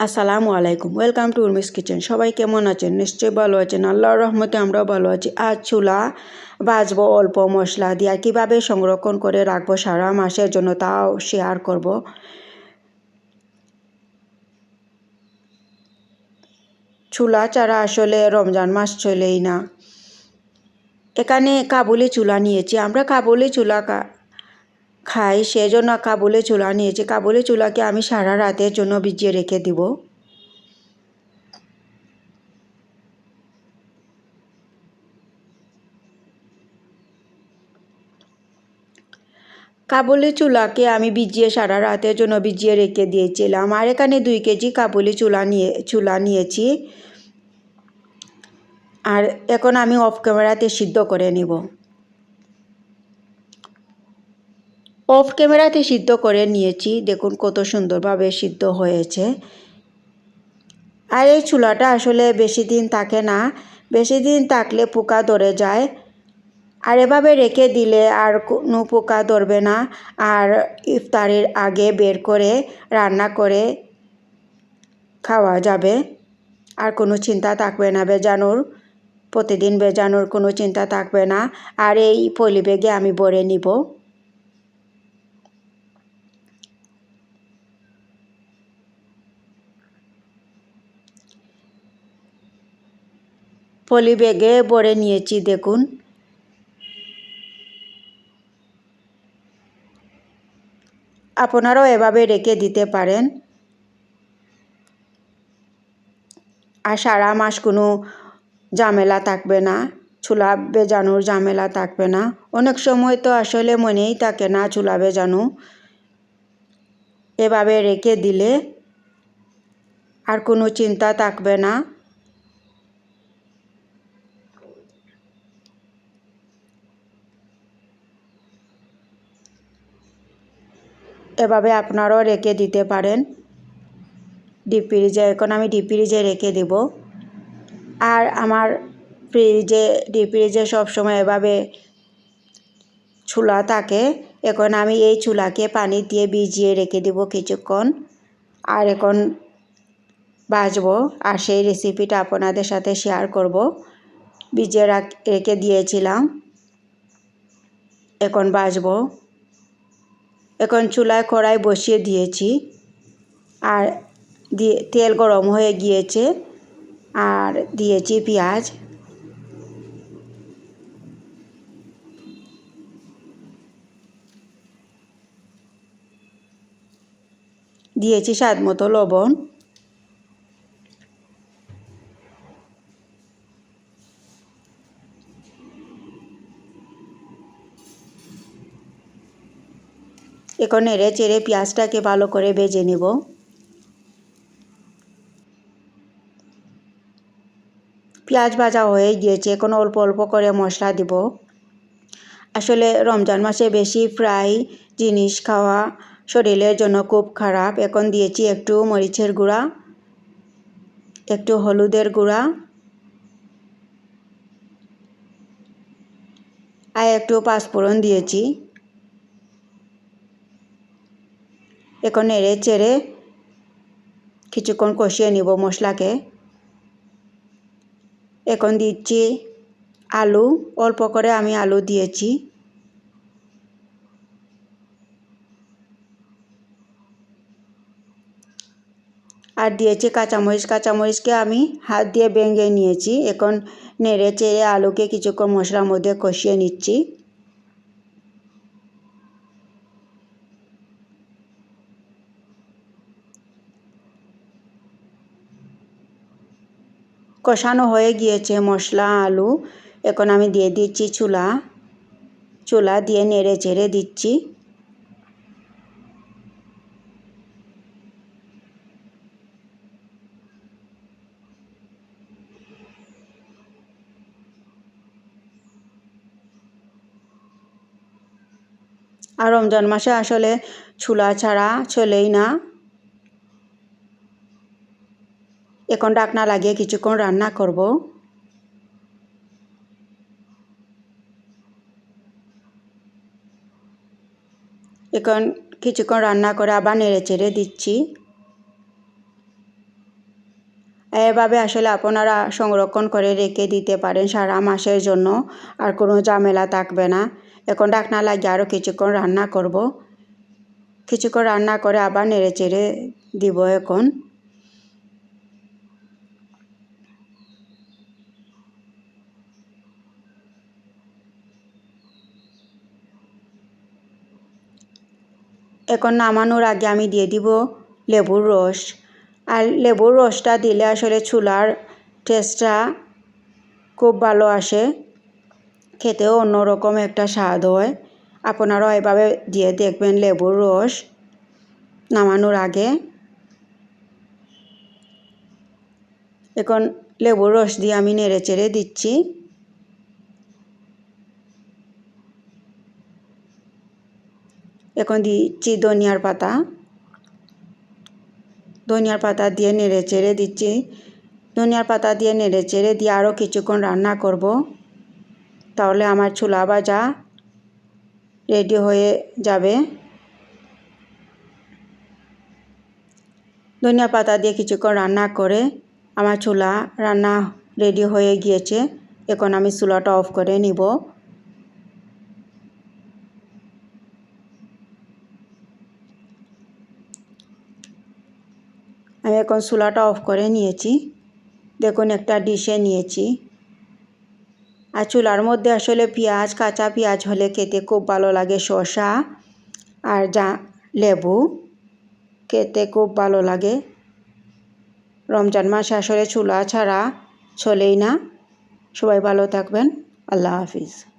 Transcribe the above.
আসসালামু আলাইকুম। Welcome to Urmi's kitchen সবাই কেমন আছেন? নিশ্চয়ই ভালো আছেন। আল্লাহর রহমতে আমরাও ভালো আছি। আজ চুলা বাজবো অল্প মশলা দিয়ে। কীভাবে সংরক্ষণ করে রাখব সারা মাসের জন্য তাও শেয়ার করব। চুলা ছাড়া আসলে রমজান মাস চলেই না। এখানে কাবুলি চুলা নিয়েছি। আমরা কাবুলি চুলা খাই, সেজন্য কাবুলি চুলা নিয়েছি। কাবুলি চুলাকে আমি সারা রাতের জন্য ভিজিয়ে রেখে দিব। কাবুলি চুলাকে আমি ভিজিয়ে সারা রাতের জন্য ভিজিয়ে রেখে দিয়েছিলাম। আর এখানে দুই কেজি কাবুলি চুলা নিয়ে, চুলা নিয়েছি। আর এখন আমি অফ ক্যামেরাতে সিদ্ধ করে নিব। অফ ক্যামেরাতে সিদ্ধ করে নিয়েছি। দেখুন কত সুন্দরভাবে সিদ্ধ হয়েছে। আর এই চুলাটা আসলে বেশি দিন থাকে না। বেশি দিন থাকলে পোকা ধরে যায়। আর এভাবে রেখে দিলে আর কোনো পোকা ধরবে না। আর ইফতারের আগে বের করে রান্না করে খাওয়া যাবে। আর কোনো চিন্তা থাকবে না, বেজানোর। প্রতিদিন বেজানোর কোনো চিন্তা থাকবে না। আর এই পলি ব্যাগে আমি ভরে নিব। পলি ব্যাগে ভরে নিয়েছি, দেখুন। আপনারাও এভাবে রেখে দিতে পারেন। আর সারা মাস কোনো ঝামেলা থাকবে না, চুলা বেজানোর ঝামেলা থাকবে না। অনেক সময় তো আসলে মনেই থাকে না চুলা বেজানো এভাবে রেখে দিলে আর কোনো চিন্তা থাকবে না। এভাবে আপনারাও রেখে দিতে পারেন। ডিপ ফ্রিজে এখন আমি ডিপ ফ্রিজে রেখে দেব। আর আমার ফ্রিজে ডিপ ফ্রিজে সবসময় এভাবে চুলা থাকে। এখন আমি এই চুলাকে পানি দিয়ে ভিজিয়ে রেখে দেব কিছুক্ষণ। আর এখন বাজবো। আর সেই রেসিপিটা আপনাদের সাথে শেয়ার করব। ভিজিয়ে রেখে দিয়েছিলাম। এখন বাজবো। এখন চুলায় কড়াই বসিয়ে দিয়েছি। আর দিয়ে তেল গরম হয়ে গিয়েছে। আর দিয়েছি পেঁয়াজ। দিয়েছি স্বাদ মতো লবণ। এখন নেড়ে চেড়ে পেঁয়াজটাকে ভালো করে ভেজে নেব। পেঁয়াজ ভাজা হয়ে গিয়েছে, এখন অল্প অল্প করে মশলা দিব। আসলে রমজান মাসে বেশি ফ্রাই জিনিস খাওয়া শরীরের জন্য খুব খারাপ। এখন দিয়েছি একটু মরিচের গুঁড়া, একটু হলুদের গুঁড়া, আর একটু পাঁচফোড়ন দিয়েছি। এখন নেড়ে চেড়ে কিছুক্ষণ কষিয়ে নিব মশলাকে। এখন দিচ্ছি আলু, অল্প করে আমি আলু দিয়েছি। আর দিয়েছি কাঁচামরিচ, কাঁচামরিচকে আমি হাত দিয়ে ভেঙে নিয়েছি। এখন নেড়ে চেড়ে আলুকে কিছুক্ষণ মশলার মধ্যে কষিয়ে নিচ্ছি। কষানো হয়ে গিয়েছে মশলা, আলু। এখন আমি দিয়ে দিচ্ছি চুলা। চুলা দিয়ে নেড়ে চেড়ে দিচ্ছি। আর রমজান মাসে আসলে চুলা ছাড়া চলেই না। এখন ডাকনা লাগিয়ে কিছুক্ষণ রান্না করব। এখন কিছুক্ষণ রান্না করে আবার নেড়ে চেড়ে দিচ্ছি। এভাবে আসলে আপনারা সংরক্ষণ করে রেখে দিতে পারেন সারা মাসের জন্য, আর কোনো ঝামেলা থাকবে না। এখন ডাকনা লাগিয়ে আরও কিছুক্ষণ রান্না করব। কিছুক্ষণ রান্না করে আবার নেড়ে চেড়ে দিব এখন। এখন নামানোর আগে আমি দিয়ে দিব লেবুর রস আর লেবুর রসটা দিলে আসলে চুলার টেস্টটা খুব ভালো আসে। খেতেও অন্যরকম একটা স্বাদ হয়। আপনারাও এভাবে দিয়ে দেখবেন লেবুর রস নামানোর আগে। এখন লেবুর রস দিয়ে আমি নেড়ে চেড়ে দিচ্ছি। এখন দিচ্ছি ধনিয়ার পাতা। ধনিয়ার পাতা দিয়ে নেড়ে চেড়ে দিচ্ছি। ধনিয়ার পাতা দিয়ে নেড়ে চেড়ে দিয়ে আরও কিছুক্ষণ রান্না করব। তাহলে আমার ছোলা ভাজা রেডি হয়ে যাবে। ধনিয়া পাতা দিয়ে কিছুক্ষণ রান্না করে আমার চুলা রান্না রেডি হয়ে গিয়েছে। এখন আমি চুলাটা অফ করে নিব। আমি এখন চুলাটা অফ করে নিয়েছি। দেখুন একটা ডিশে নিয়েছি। আর চুলার মধ্যে আসলে পেঁয়াজ, কাঁচা পেঁয়াজ হলে খেতে খুব ভালো লাগে শসা আর যা লেবু, খেতে খুব ভালো লাগে। রমজান মাসে আসলে চুলা ছাড়া চলেই না। সবাই ভালো থাকবেন। আল্লাহ হাফিজ।